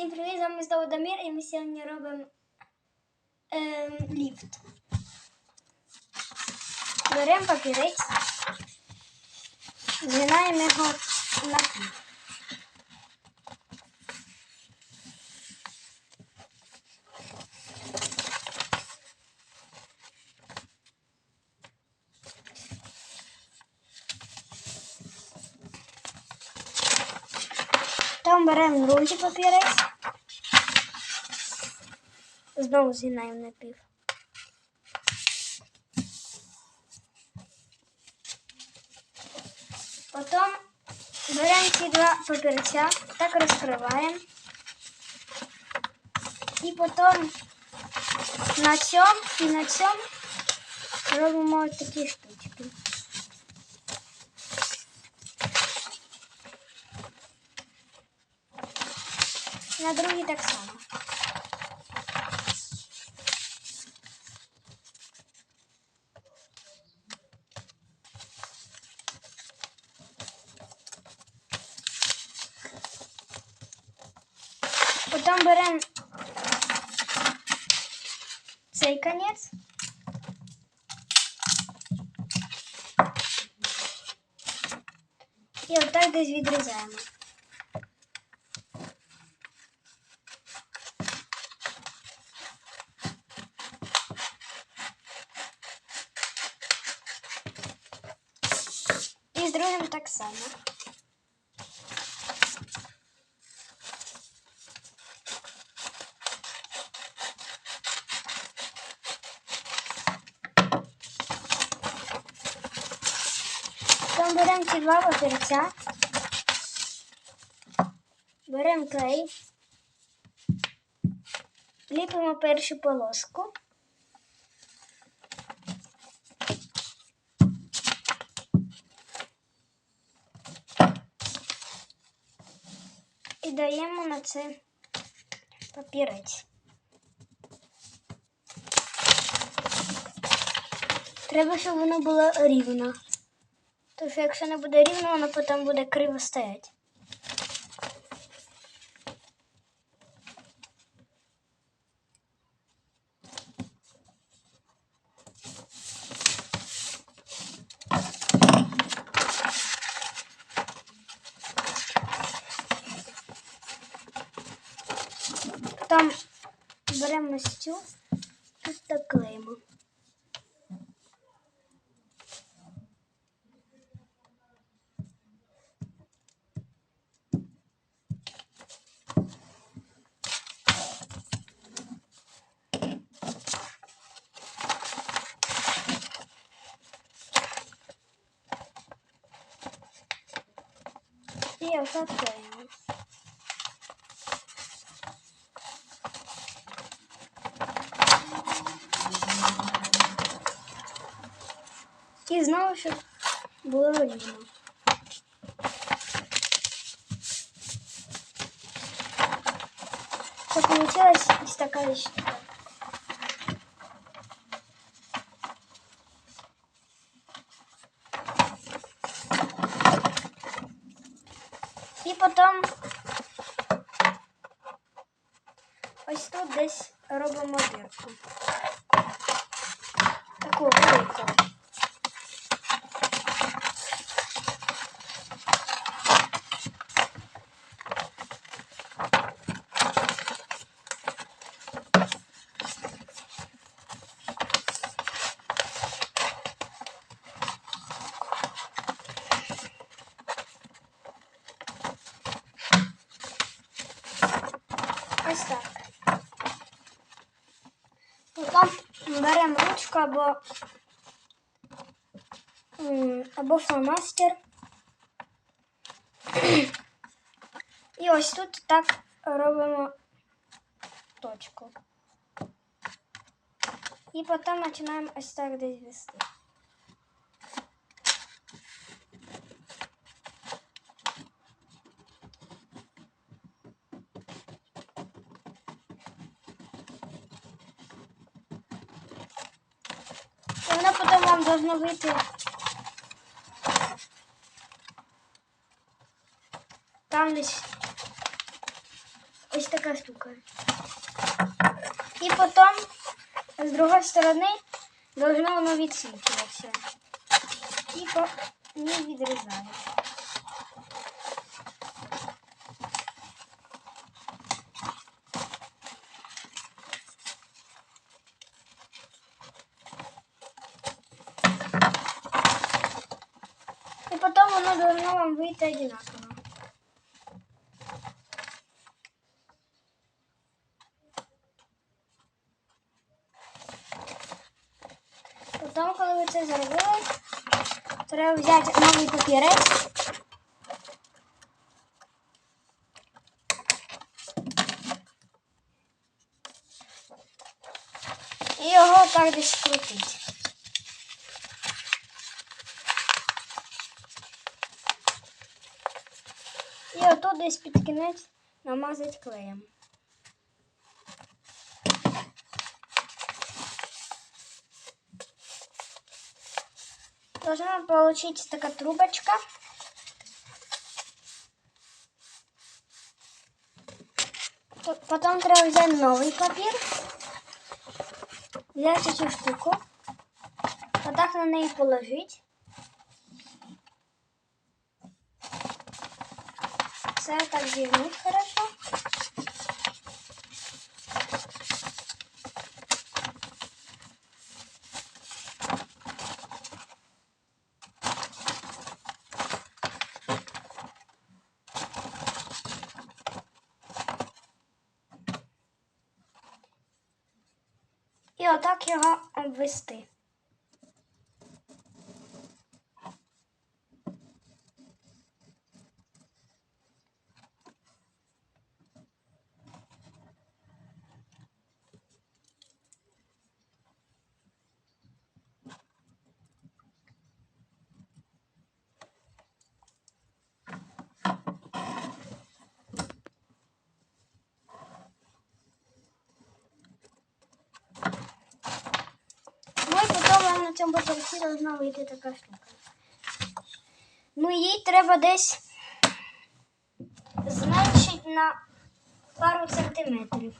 Всім привіт, з вами знову Дамір і ми сьогодні робимо ем, ліфт. Беремо папірець, згинаємо його на. Беремо другий папірець. Знову згинаємо на пів. Потім беремо ці два папірця, так розкриваємо. І потім на цьому і на цьому робимо такі штучки. На другий так само. Потім беремо цей конець. І отак десь відрізаємо. Два папірця, беремо клей, ліпимо першу полоску. І даємо на це папірець. Треба, щоб воно було рівно. Тому що якщо не буде рівно, воно потім буде криво стояти. Потім беремо ось І отак клеїмо. І знову, щоб було рівно. Це вийшла ось така штука. І потім ось тут десь робимо дірку. Таку велику. Ось так. Потім беремо ручку або, або фломастер. І ось тут так робимо точку. І потім починаємо ось так десь вести. І воно потім вам должно вийти. Там десь ось така штука. І потім з другої сторони должно воно відсвічуватися. І по ній відрізаєш. І потім воно вам одинаково. Потім, коли ви це зробили, треба взяти новий папірець. І його так десь крутить. І отут десь під кінець намазати клеєм. Должна получиться такая трубочка. П- Потом треба взяти новий папір. Взяти цю штуку. Отак на неї положити. Все так зігнуть хорошо. І отак його обвести. Ну і потім вам на цьому папірці должна вийти така штука. Ну їй треба десь зменшити на пару сантиметрів.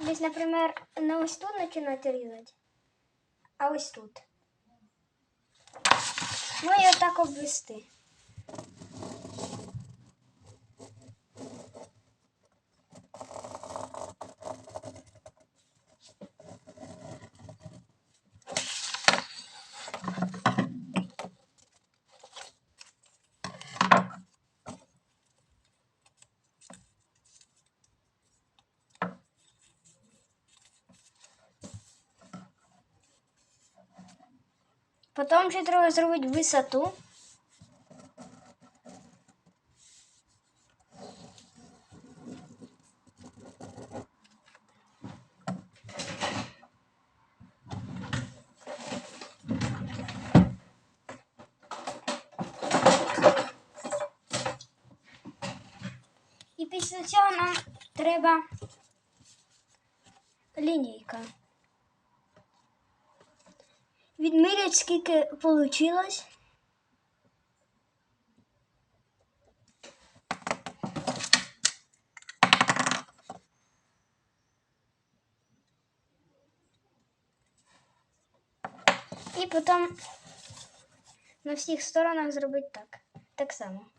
Десь, наприклад, не ось тут починати різати, а ось тут. Ну і отак обвести. Потім ще треба зробити висоту. І після цього нам треба лінійка. Відмірять, скільки вийшло. І потім на всіх сторонах зробити так. Так само.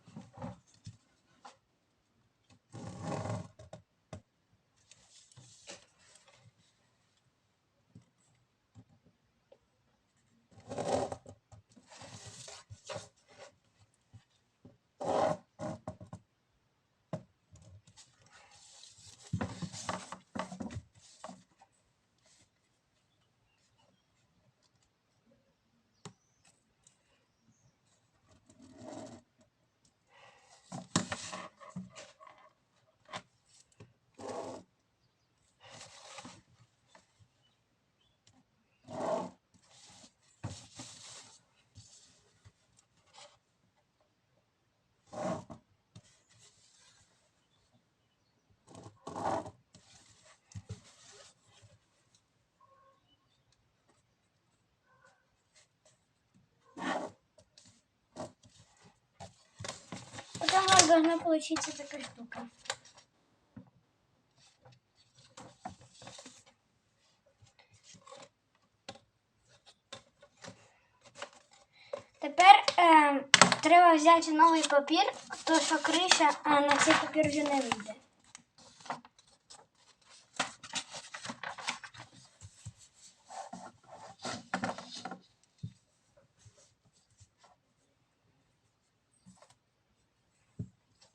Нас должна получиться такая штука. Тепер е, треба взяти новий папір, то що криша а на цей папір вже не вийде.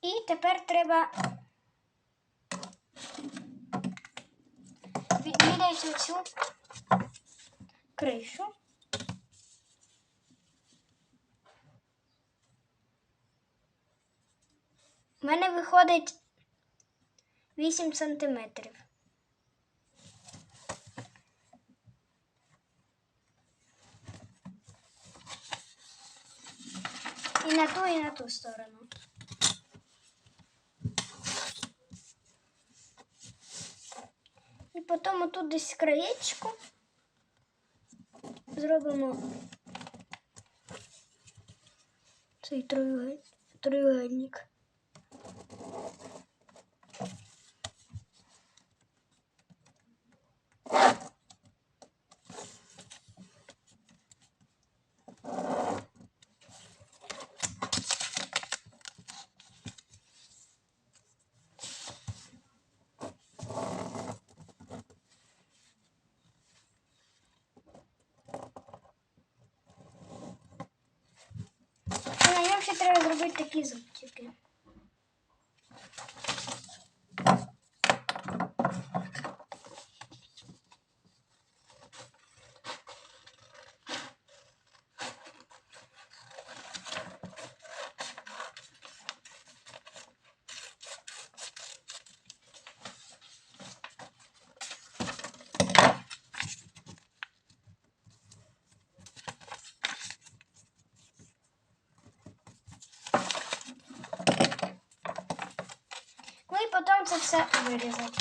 І тепер треба відміряти цю кришу. У мене виходить 8 сантиметрів. І на ту, і на ту сторону. І потім отут десь краєчку зробимо цей троюгольник. троюгольник. І на ньому ще треба зробити такі зубчики. Ну і потім це все вирізати.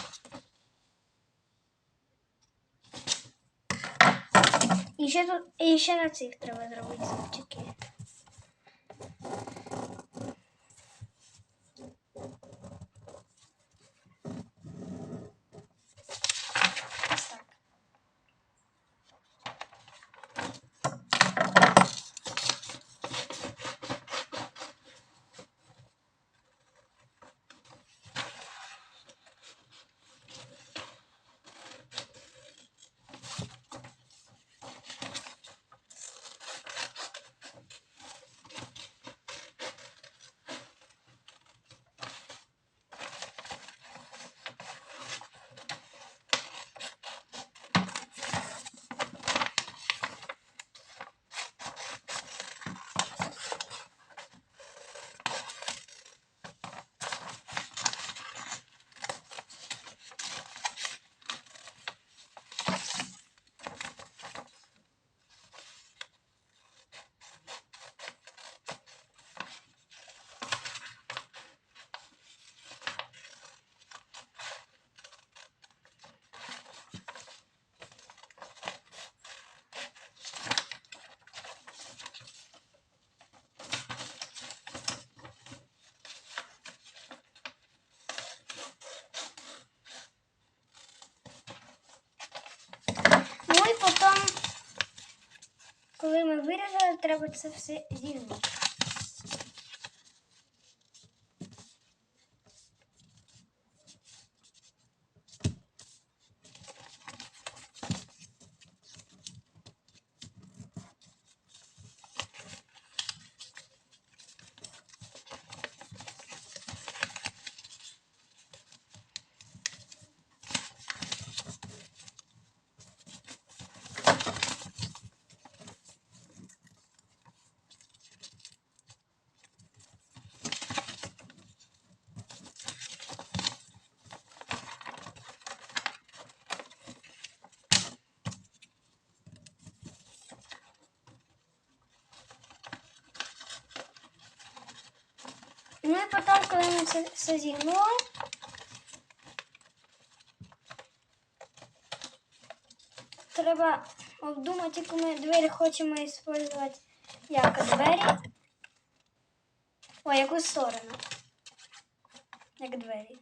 І ще тут, і ще на цих треба зробити зубчики. Ось так. Ну і потім, ми треба це все зігнути. Ми це все зігнули, треба обдумати, яку ми двері хочемо використовувати як двері. О, яку сторону. як двері.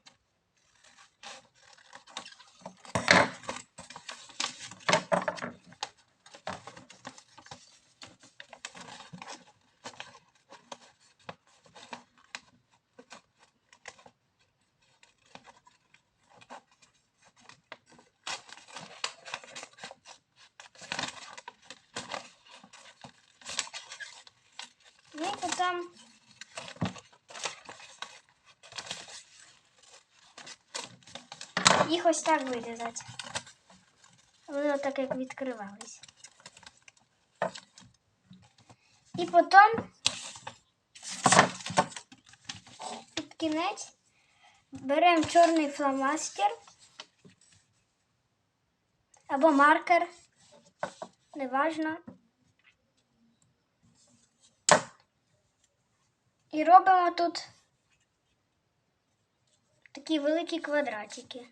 Ну і потім їх ось так вирізати. Вони так як відкривались. І потім під кінець беремо чорний фломастер або маркер, неважно. І робимо тут такі великі квадратики.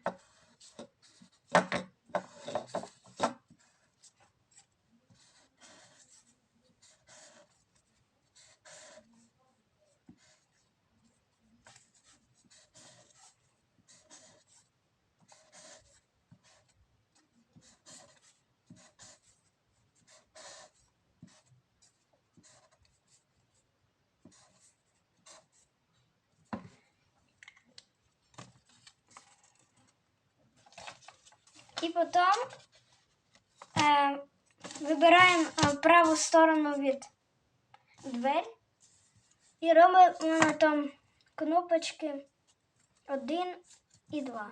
І потім е, вибираємо е, праву сторону від двері і робимо на там кнопочки 1 і 2.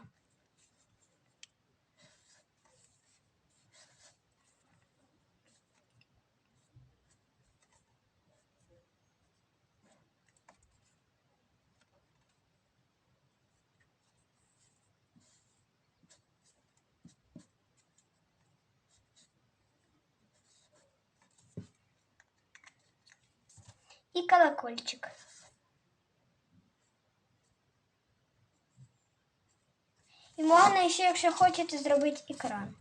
Колокольчик. І можна ще, якщо хочете, зробити екран.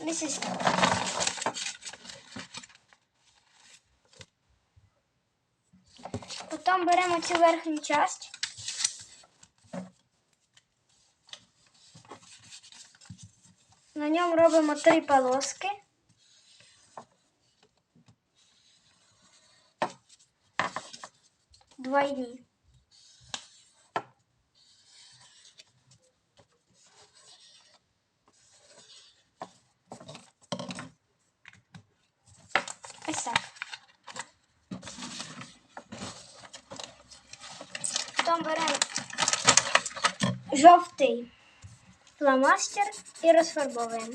This is Потім беремо цю верхню часть. На ньому робимо три полоски. Двойні. Ось так. Потім беремо жовтий фломастер і розфарбовуємо.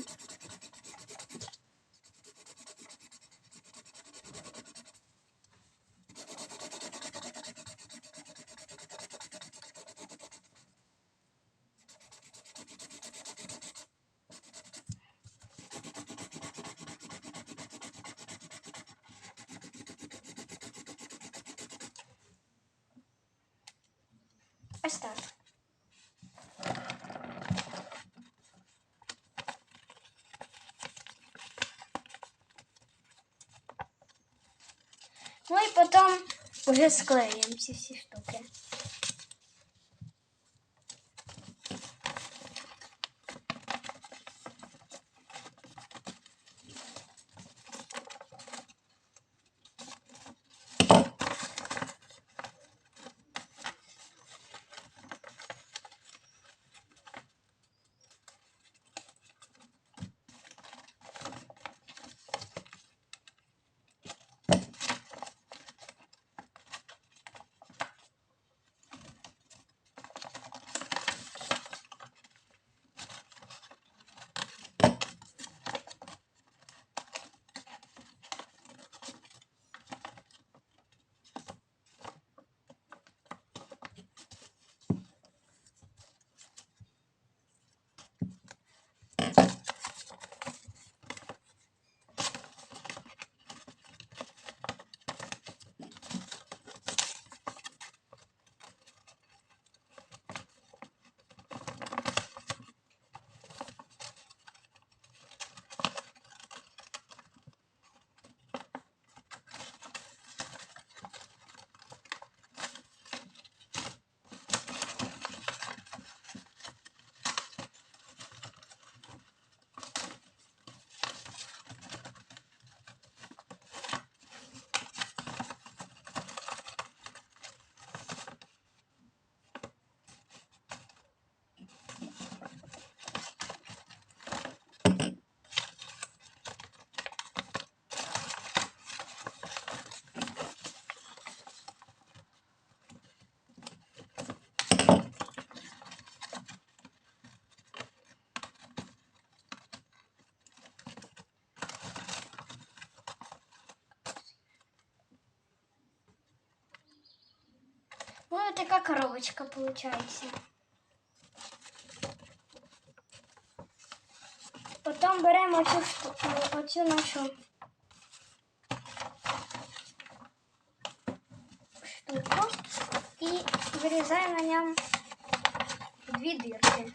Ось так. Ну і потім вже все штуки. Така коробочка получается. Потом берем оцю, оцю нашу штуку и вырезаем на нем две дірки.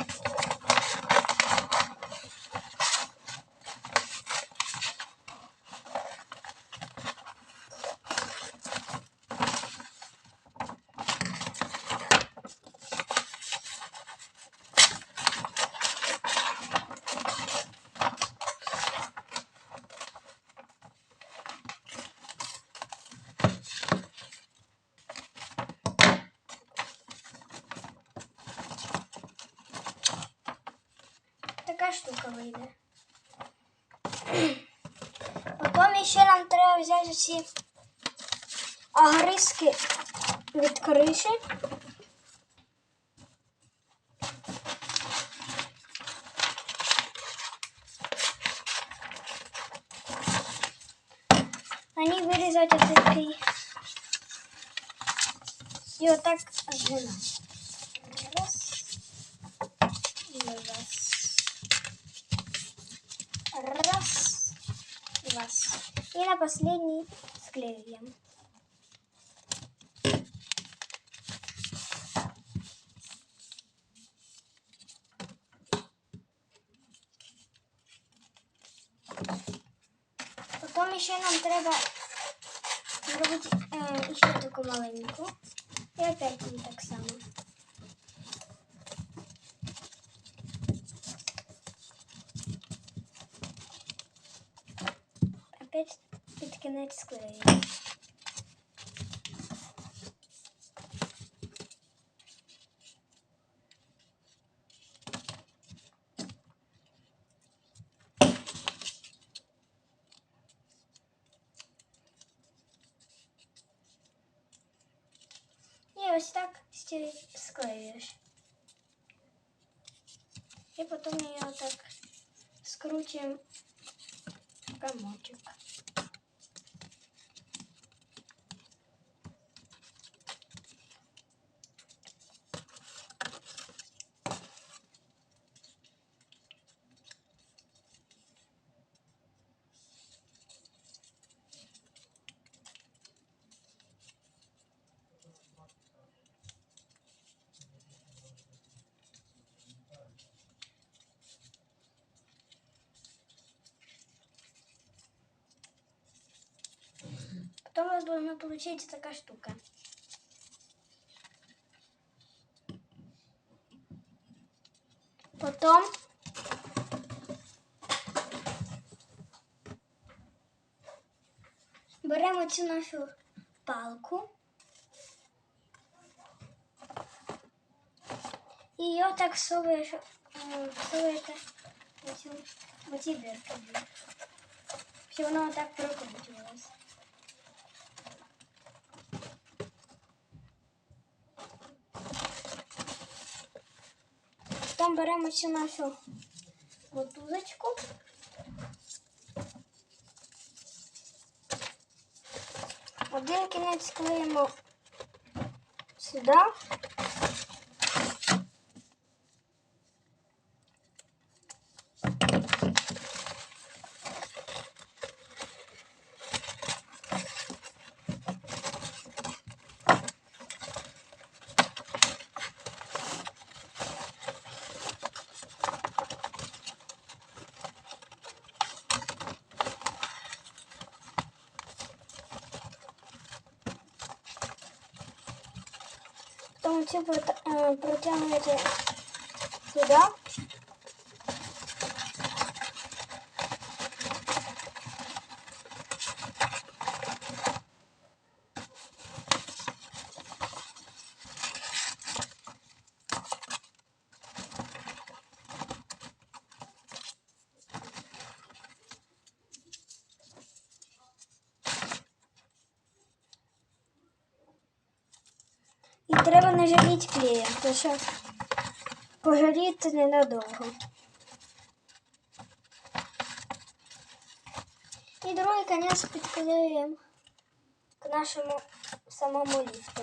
Така штука вийде. Потім ще нам треба взяти ці огризки від криші. На них вирізати такий. І отак згинати. Раз. Раз. На последний склеиваем. Потім ще нам треба зробити е, ще таку маленьку. І опять її так само. Опять під кінець склеюємо. І ось так сті- склеюєш. І потім його так скручуємо в Потом у вас должна получиться такая штука. Потом беремо цю нашу палку і її так всовуєш, е, всовуєте в цю, в ці дірки. Щоб воно так прокручувалося. Потім беремо цю нашу мотузочку. Один кінець клеїмо сюди. Потім цю прота- е, протягуєте сюди. І треба не жаліти клея, погоріти ненадовго. І другий конець підклеюємо к нашому самому ліфту.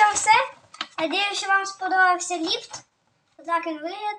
Цьому все. Надіюсь, вам сподобався ліфт. Так він виглядить.